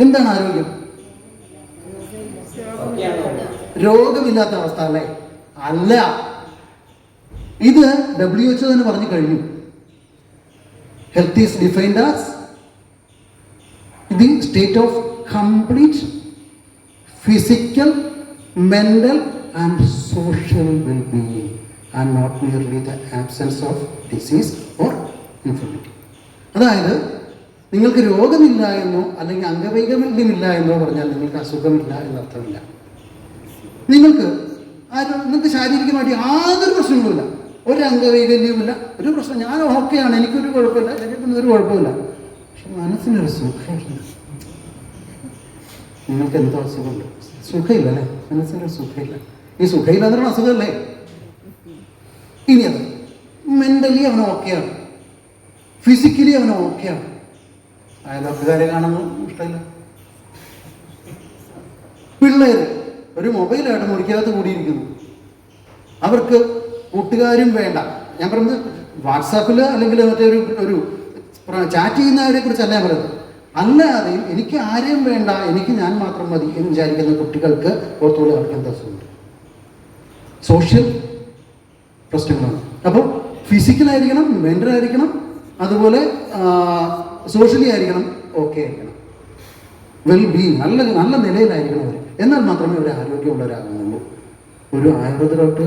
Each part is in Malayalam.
എന്താണ് ആരോഗ്യം? രോഗമില്ലാത്ത അവസ്ഥ അല്ലേ? അല്ല. ഇത് ഡബ്ല്യു എച്ച് തന്നെ പറഞ്ഞു കഴിഞ്ഞു. Health is defined as the state of complete physical mental and social wellbeing and not merely the absence of disease or infirmity അതായത് നിങ്ങൾക്ക് രോഗമില്ല എന്നോ അല്ലെങ്കിൽ അംഗവൈകല്യമില്ല എന്നോ പറഞ്ഞാൽ നിങ്ങൾക്ക് അസുഖമില്ല എന്നർത്ഥമില്ല. നിങ്ങൾക്ക് ആരും നിങ്ങൾക്ക് ശാരീരികമായിട്ട് യാതൊരു പ്രശ്നങ്ങളുമില്ല. ഒരു അംഗവൈകല്യവുമില്ല ഒരു പ്രശ്നം. ഞാൻ ഓക്കെയാണ് എനിക്കൊരു കുഴപ്പമില്ല എനിക്കൊന്നും ഒരു കുഴപ്പമില്ല. പക്ഷെ മനസ്സിനൊരു സുഖമില്ല. നിങ്ങൾക്ക് എന്തോ അസുഖമുണ്ട്. സുഖമില്ല അല്ലേ? മനസ്സിനൊരു സുഖമില്ല. ഈ സുഖമില്ല അസുഖമല്ലേ? ഇനി അത്. മെന്റലി അവൻ ഓക്കെയാണ്. ഫിസിക്കലി അവൻ ഓക്കെയാണ്. അയൽവക്കുകാരെ കാണുന്നു ഇഷ്ടമില്ല. പിള്ളേര് ഒരു മൊബൈലായിട്ട് മുറിക്കകത്ത് കൂടിയിരിക്കുന്നു. അവർക്ക് കൂട്ടുകാരും വേണ്ട. ഞാൻ പറയുന്നത് വാട്സാപ്പിൽ അല്ലെങ്കിൽ മറ്റേ ഒരു ഒരു ചാറ്റ് ചെയ്യുന്നവരെ കുറിച്ചല്ല ഞാൻ പറയുന്നത്. അല്ലാതെയും എനിക്ക് ആരെയും വേണ്ട എനിക്ക് ഞാൻ മാത്രം മതി എന്ന് വിചാരിക്കുന്ന കുട്ടികൾക്ക് പുറത്തുള്ള കളിക്കാൻ അസുഖമുണ്ട് സോഷ്യൽ പ്രശ്നങ്ങളാണ്. അപ്പോൾ ഫിസിക്കലായിരിക്കണം മെന്റൽ ആയിരിക്കണം അതുപോലെ സോഷ്യലി ആയിരിക്കണം ഓക്കെ ആയിരിക്കണം. വെൽ ബീ നല്ല നല്ല നിലയിലായിരിക്കണം അവർ എന്നാൽ മാത്രമേ അവർ ആരോഗ്യമുള്ളവരാകുന്നുള്ളൂ. ഒരു ആയുർവേദ ഡോക്ടർ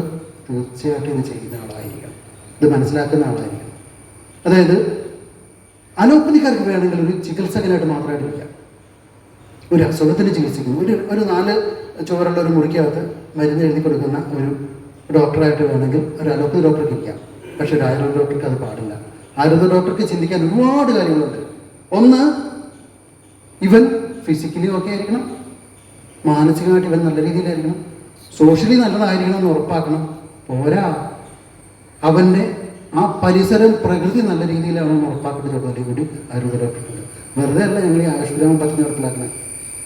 തീർച്ചയായിട്ടും ഇത് ചെയ്യുന്ന ആളായിരിക്കണം. ഇത് മനസ്സിലാക്കുന്ന ആളായിരിക്കണം. അതായത് അലോപ്പതിക്കാർക്ക് വേണമെങ്കിൽ ഒരു ചികിത്സകനായിട്ട് മാത്രമായിട്ട് ഇരിക്കാം. ഒരു അസുഖത്തിന് ചികിത്സിക്കുന്നു. ഒരു ഒരു നാല് ചുവരുള്ള ഒരു മുറിക്കകത്ത് മരുന്ന് എഴുതി കൊടുക്കുന്ന ഒരു ഡോക്ടറായിട്ട് വേണമെങ്കിൽ ഒരു അലോപ്പതി ഡോക്ടർക്ക് ഇരിക്കാം. പക്ഷെ ഒരു ആയുർവേദ ഡോക്ടർക്ക് അത് പാടില്ല. ആയുർവേദ ഡോക്ടർക്ക് ചിന്തിക്കാൻ ഒരുപാട് കാര്യങ്ങളുണ്ട്. ഒന്ന് ഇവൻ ഫിസിക്കലി ഓക്കെ ആയിരിക്കണം. മാനസികമായിട്ട് ഇവൻ നല്ല രീതിയിലായിരിക്കണം. സോഷ്യലി നല്ലതായിരിക്കണം എന്ന് ഉറപ്പാക്കണം. പോരാ. അവന്റെ ആ പരിസരം പ്രകൃതി നല്ല രീതിയിലാണെന്ന് ഉറപ്പാക്കേണ്ട ചുമതല കൂടി ആരോഗ്യ ഡോക്ടർക്കുണ്ട് വെറുതെ അല്ല ഞങ്ങൾ ഈ ആയുഷ്ഗ്രാമം പദ്ധതി നടപ്പിലാക്കുന്നത്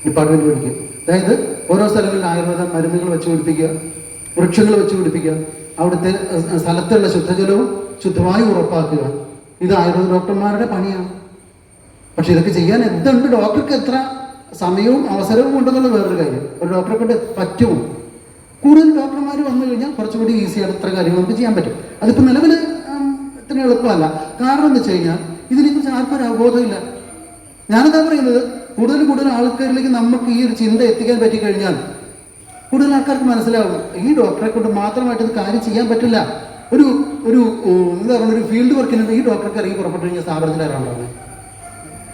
ഡിപ്പാർട്ട്മെന്റ് പഠിക്കുക. അതായത് ഓരോ സ്ഥലങ്ങളിൽ ആയുർവേദ മരുന്നുകൾ വെച്ച് പിടിപ്പിക്കുക വൃക്ഷങ്ങൾ വെച്ച് പിടിപ്പിക്കുക അവിടുത്തെ സ്ഥലത്തുള്ള ശുദ്ധജലവും ശുദ്ധമായി ഉറപ്പാക്കുക. ഇത് ആയുർവേദ ഡോക്ടർമാരുടെ പണിയാണ്. പക്ഷെ ഇതൊക്കെ ചെയ്യാൻ എന്തുണ്ട്? ഡോക്ടർക്ക് എത്ര സമയവും അവസരവും ഉണ്ടെന്നുള്ള വേറൊരു കാര്യം. ഒരു ഡോക്ടറെ കൊണ്ട് പറ്റുമോ? കൂടുതൽ ഡോക്ടർമാർ വന്നു കഴിഞ്ഞാൽ കുറച്ചുകൂടി ഈസിയാണ് ഇത്ര കാര്യങ്ങൾ നമുക്ക് ചെയ്യാൻ പറ്റും. അതിപ്പോൾ നിലവിൽ ഇത്ര എളുപ്പമല്ല. കാരണം എന്ന് വെച്ച് കഴിഞ്ഞാൽ ഇതിനെക്കുറിച്ച് ആർക്കും ഒരു അവബോധമില്ല. ഞാനെന്താ പറയുന്നത്? കൂടുതൽ കൂടുതൽ ആൾക്കാരിലേക്ക് നമുക്ക് ഈ ഒരു ചിന്ത എത്തിക്കാൻ പറ്റിക്കഴിഞ്ഞാൽ കൂടുതൽ ആൾക്കാർക്ക് മനസ്സിലാവും ഈ ഡോക്ടറെ കൊണ്ട് മാത്രമായിട്ട് ഇത് കാര്യം ചെയ്യാൻ പറ്റില്ല. ഒരു ഒരു എന്താ പറയുക ഒരു ഫീൽഡ് വർക്കിന് ഈ ഡോക്ടർക്ക് ഇറങ്ങി പുറപ്പെട്ടു കഴിഞ്ഞാൽ സ്ഥാപനത്തിൽ ആരാണ്ടാണ്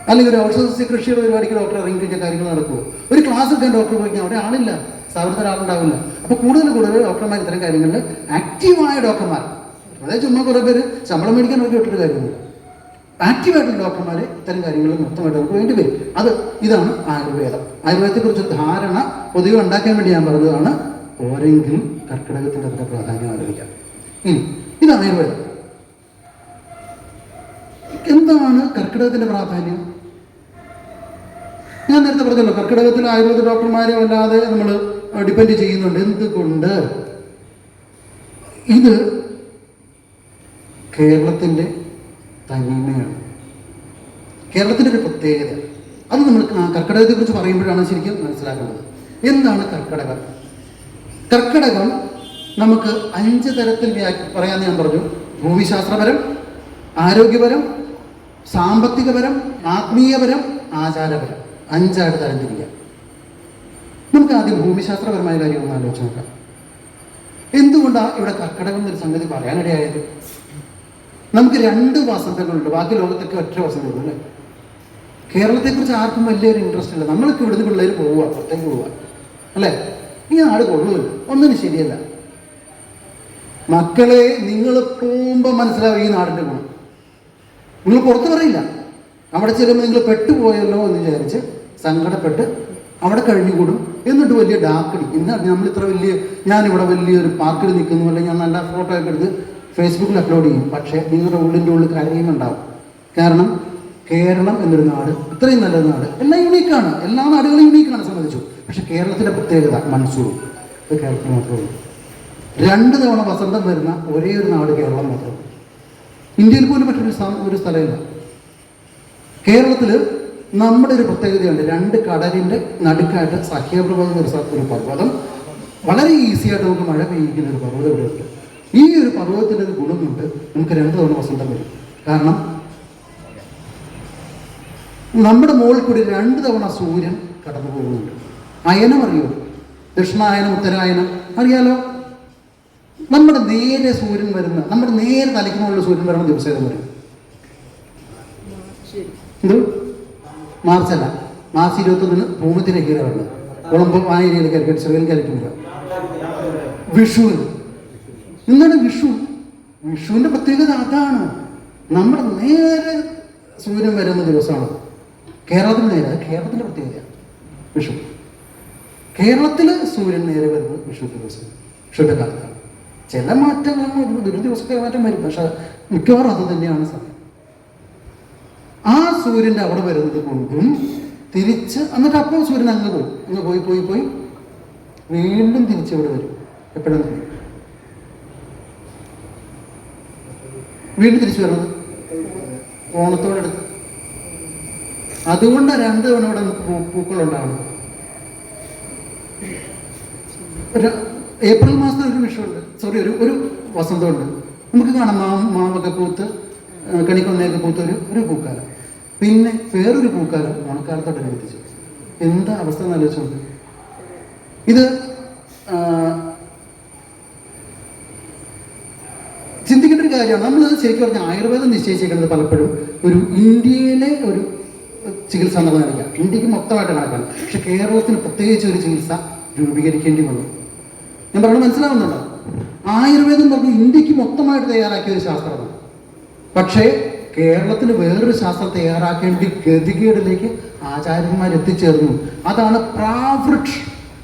അല്ലെങ്കിൽ ഒരു ഔഷധസ്യ കൃഷിയുടെ പരിപാടിക്ക് ഡോക്ടർ ഇറങ്ങി കഴിഞ്ഞാൽ കാര്യങ്ങൾ നടക്കുമോ ഒരു ക്ലാസ് എടുക്കാൻ ഡോക്ടർ പോയി അവിടെ ആളില്ല. സ്ഥാപനത്തിൽ ആളുണ്ടാവില്ല അപ്പോൾ കൂടുതൽ കൂടുതൽ ഡോക്ടർമാർ ഇത്തരം കാര്യങ്ങളിൽ ആക്റ്റീവായ ഡോക്ടർമാർ അതായത് ചുമ്മാ കുറേ പേര് ശമ്പളം മേടിക്കാൻ നോക്കി വിട്ടൊരു കാര്യമില്ല. ആക്റ്റീവായിട്ടുള്ള ഡോക്ടർമാർ ഇത്തരം കാര്യങ്ങളിൽ മൊത്തമായിട്ട് നമുക്ക് വേണ്ടി വരും. അത് ഇതാണ് ആയുർവേദം. ആയുർവേദത്തെക്കുറിച്ച് ധാരണ പൊതുവെ ഉണ്ടാക്കാൻ വേണ്ടി ഞാൻ പറഞ്ഞതാണ് ഓരെങ്കിലും കർക്കിടകത്തിന്റെ അത്ര പ്രാധാന്യം ഇനി ഇത് ആയുർവേദം എന്താണ് കർക്കിടകത്തിന്റെ പ്രാധാന്യം? ഞാൻ നേരത്തെ പറഞ്ഞല്ലോ കർക്കിടകത്തിൽ ആയുർവേദ ഡോക്ടർമാരെ അല്ലാതെ നമ്മൾ ഡിപ്പെൻഡ് ചെയ്യുന്നുണ്ട്. എന്തുകൊണ്ട്? ഇത് കേരളത്തിന്റെ തനിമയാണ്. കേരളത്തിന്റെ ഒരു പ്രത്യേകത. അത് നമ്മൾ കർക്കിടകത്തെ കുറിച്ച് പറയുമ്പോഴാണ് ശരിക്കും മനസ്സിലാക്കുന്നത്. എന്താണ് കർക്കിടകം? കർക്കിടകം നമുക്ക് അഞ്ച് തരത്തിൽ വ്യാഖ്യ പറയാമെന്ന് ഞാൻ പറഞ്ഞു. ഭൂമിശാസ്ത്രപരം ആരോഗ്യപരം സാമ്പത്തികപരം ആത്മീയപരം ആചാരപരം. അഞ്ചായിട്ട് തരംതിരിക്കാം നമുക്ക് ആദ്യം ഭൂമിശാസ്ത്രപരമായ കാര്യം ഒന്ന് ആലോചിച്ച് നോക്കാം. എന്തുകൊണ്ടാണ് ഇവിടെ കർക്കിടകം എന്നൊരു സംഗതി പറയാനിടയായത്? നമുക്ക് രണ്ട് വസന്തങ്ങളുണ്ട്. ബാക്കി ലോകത്തൊക്കെ ഒറ്റ വസന്തങ്ങൾ അല്ലേ? കേരളത്തെക്കുറിച്ച് ആർക്കും വലിയൊരു ഇൻട്രസ്റ്റ് ഇല്ല. നമ്മൾക്ക് ഇവിടുന്ന് പിള്ളേർ പോവുക പുറത്തേക്ക് പോവുക അല്ലേ? ഈ നാട് കൊള്ളുമല്ലോ ഒന്നിനും ശരിയല്ല. മക്കളെ നിങ്ങൾ പോകുമ്പോൾ മനസ്സിലാവും ഈ നാടിന്റെ ഗുണം. നിങ്ങൾ പുറത്ത് പറയില്ല. അവിടെ ചെല്ലുമ്പോൾ നിങ്ങൾ പെട്ടുപോയല്ലോ എന്ന് വിചാരിച്ച് സങ്കടപ്പെട്ട് അവിടെ കഴിഞ്ഞുകൂടും. എന്നിട്ട് വലിയ ഡാക്കടി ഇന്ന് നമ്മൾ ഇത്ര വലിയ ഞാനിവിടെ വലിയൊരു പാർക്കിൽ നിൽക്കുന്നു. അല്ലെങ്കിൽ ഞാൻ നല്ല ഫോട്ടോ ഒക്കെ എടുത്ത് ഫേസ്ബുക്കിൽ അപ്ലോഡ് ചെയ്യും. പക്ഷേ നിങ്ങളുടെ ഉള്ളിന്റെ ഉള്ളിൽ കരയുന്നുണ്ടാവും. കാരണം കേരളം എന്നൊരു നാട് ഇത്രയും നല്ല നാട് എല്ലാം യുണീക്കാണ് എല്ലാ നാടുകളും യുണീക്കാണ് സംബന്ധിച്ചു പക്ഷേ കേരളത്തിന്റെ പ്രത്യേകത മൺസൂൺ അത് കേരളത്തിൽ മാത്രമേ ഉള്ളൂ. രണ്ട് തവണ വസന്തം വരുന്ന ഒരേ ഒരു നാട് കേരളം മാത്രം. ഇന്ത്യയിൽ പോലും മറ്റൊരു സ്ഥാ- ഒരു സ്ഥലമില്ല. കേരളത്തിൽ നമ്മുടെ ഒരു പ്രത്യേകതയുണ്ട്. രണ്ട് കടലിന്റെ നടുക്കായിട്ട് സഹ്യപ്രഭാതം ഒരു ഒരു പർവതം. വളരെ ഈസി ആയിട്ട് നമുക്ക് മഴ പെയ്യിക്കുന്ന ഒരു പർവതം ഇവിടെ ഉണ്ട്. ഈ ഒരു പർവതത്തിന്റെ ഒരു ഗുണമുണ്ട് നമുക്ക് രണ്ട് തവണ വസന്തം വരും. കാരണം നമ്മുടെ മുകളിൽ കൂടി രണ്ട് തവണ സൂര്യൻ കടന്നു പോകുന്നുണ്ട് അയനം അറിയോ? ദക്ഷിണായനം ഉത്തരായനം അറിയാലോ? നമ്മുടെ നേരെ സൂര്യൻ വരുന്ന നമ്മുടെ നേരെ തലയ്ക്ക് മുകളിൽ സൂര്യൻ വരുന്ന ദിവസം ഏത് വരും? എന്ത്? മാർച്ച് അല്ല മാർച്ച് ഇരുപത്തൊന്നിന് കയറി വരുന്നത് കുളമ്പ് വായനയിൽ കയറി ചെറുകൽ കയറിയിട്ടില്ല. വിഷു എന്താണ് വിഷു? വിഷുവിന്റെ പ്രത്യേകത അതാണ്. നമ്മുടെ നേരെ സൂര്യൻ വരുന്ന ദിവസമാണ്. കേരളത്തിന് നേരെ കേരളത്തിന്റെ പ്രത്യേകത വിഷു. കേരളത്തിൽ സൂര്യൻ നേരെ വരുന്നത് വിഷു ദിവസം വിഷുവിന്റെ കാലത്താണ്. ചില മാറ്റങ്ങൾ ഒരു ദിവസത്തെ മാറ്റം വരും. പക്ഷെ മിക്കവാറും അത് തന്നെയാണ് സമയം ആ സൂര്യന്റെ അവിടെ വരുന്നത് കൊണ്ടും തിരിച്ച് എന്നിട്ട് അപ്പോൾ സൂര്യൻ അങ്ങ് പോകും അങ്ങ് പോയി പോയി പോയി. വീണ്ടും തിരിച്ച് ഇവിടെ വരും. എപ്പോഴും വീണ്ടും തിരിച്ചു വരുന്നത്? ഓണത്തോടടുത്ത് അതുകൊണ്ട് രണ്ട് തവണ ഇവിടെ പൂക്കളുണ്ടാവണം. ഏപ്രിൽ മാസത്തിൽ ഒരു വിഷമുണ്ട് സോറി ഒരു ഒരു വസന്തമുണ്ട്. നമുക്ക് കാണാം മാ മാവൊക്കെ പൂത്ത് കണിക്കൊന്നയൊക്കെ പൂത്ത് ഒരു ഒരു പൂക്കാലം. പിന്നെ വേറൊരു പൂക്കാലം ഓണക്കാലത്തോടനുബന്ധിച്ച് എന്താ അവസ്ഥ എന്ന് ആലോചിച്ച് ഇത് ചിന്തിക്കേണ്ട ഒരു കാര്യമാണ്. നമ്മൾ ശരിക്കും പറഞ്ഞാൽ ആയുർവേദം നിശ്ചയിച്ചിരിക്കുന്നത് പലപ്പോഴും ഒരു ഇന്ത്യയിലെ ഒരു ചികിത്സ എന്നുള്ളതായിരിക്കാം ഇന്ത്യയ്ക്ക് മൊത്തമായിട്ട് നടക്കണം പക്ഷെ കേരളത്തിന് പ്രത്യേകിച്ച് ഒരു ചികിത്സ രൂപീകരിക്കേണ്ടി വന്നു. ഞാൻ പറയുന്നത് മനസ്സിലാവുന്നുണ്ടോ? ആയുർവേദം പറഞ്ഞു ഇന്ത്യയ്ക്ക് മൊത്തമായിട്ട് തയ്യാറാക്കിയ ഒരു ശാസ്ത്രമാണ്. പക്ഷേ കേരളത്തിന് വേറൊരു ശാസ്ത്രം തയ്യാറാക്കേണ്ടി ഗതികേടിലേക്ക് ആചാര്യന്മാർ എത്തിച്ചേർന്നു അതാണ് പ്രാവൃക്ഷ്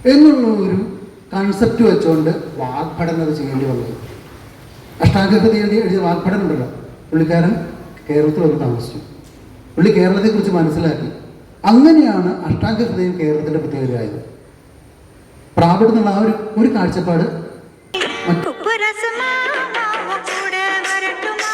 എന്നുള്ള ഒരു കൺസെപ്റ്റ് വെച്ചുകൊണ്ട് വാഗ്ഭടനം അത് ചെയ്യേണ്ടി വന്നത്. അഷ്ടാംഗഹൃതി എഴുതി എഴുതിയ ഉണ്ടല്ലോ. പുള്ളിക്കാരൻ കേരളത്തിൽ വന്ന് താമസിച്ചു. പുള്ളി കേരളത്തെക്കുറിച്ച് മനസ്സിലാക്കി. അങ്ങനെയാണ് അഷ്ടാംഗഹൃദയം കേരളത്തിന്റെ പ്രത്യേകതയായത്. എന്നുള്ള ആ ഒരു ഒരു കാഴ്ചപ്പാട്. കൂടെ വരട്ടുമാ.